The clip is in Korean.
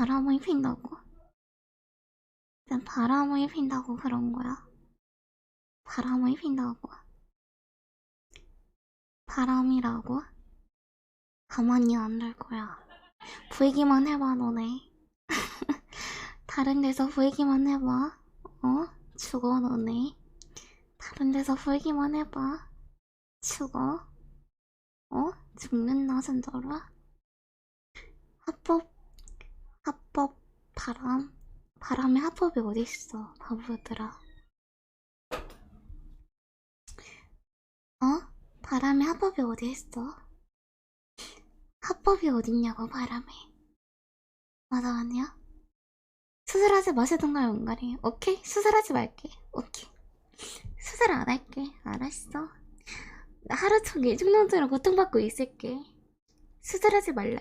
바람을 핀다고? 난 바람을 핀다고 그런 거야. 바람을 핀다고. 바람이라고? 가만히 안 둘 거야. 보이기만 해봐, 너네. 다른 데서 보이기만 해봐. 어? 죽어, 너네. 다른 데서 보이기만 해봐. 죽어. 어? 죽는다, 진짜로? 합법, 합법, 바람. 바람의 합법이 어딨어, 바보들아. 어? 바람의 합법이 어디 있어? 합법이 어딨냐고 바람에 맞아 아니야? 수술하지 마시던가 용가리 오케이? 수술하지 말게 오케이 수술 안 할게 알았어 나 하루 종일 충동증으로 고통받고 있을게 수술하지 말라